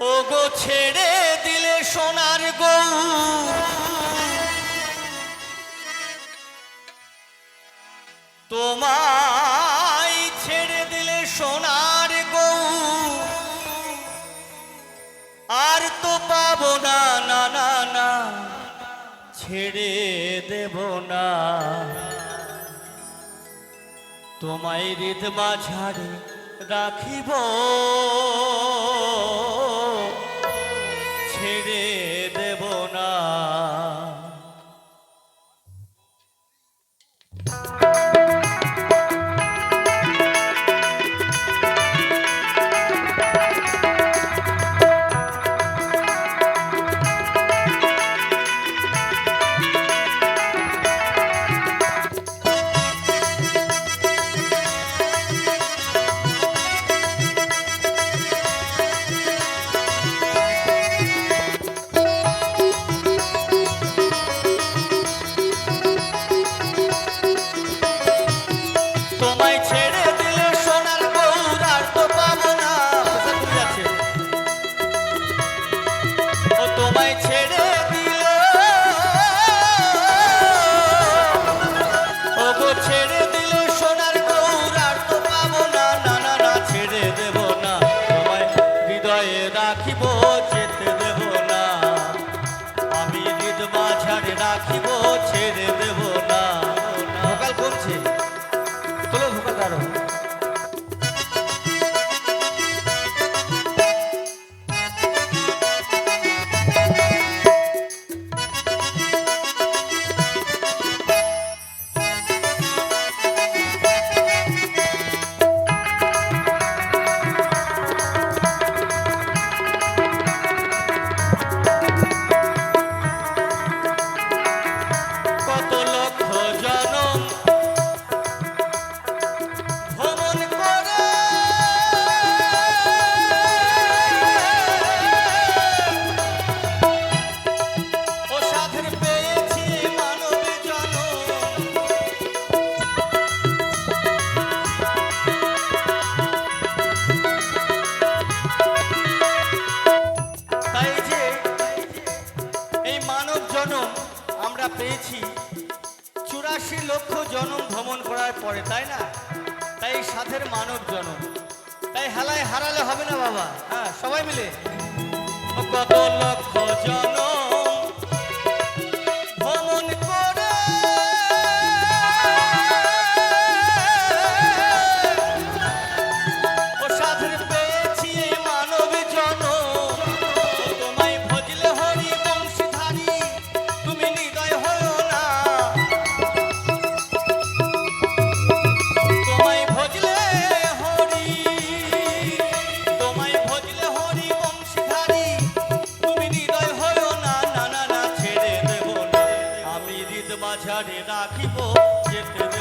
ও গো ছেড়ে দিলে সোনার গৌ তোমায় ছেড়ে দিলে সোনার গৌ আর তো পাব না না না না। ছেড়ে দেব না। তোমায় হৃদ মাঝারে রাখিব। পড়ে, তাই না? তাই সাথের মানব জন তাই হেলায় হারালে হবে না বাবা। হ্যাঁ সবাই মিলে। কত লক্ষ জন তারে রাখিব যেতে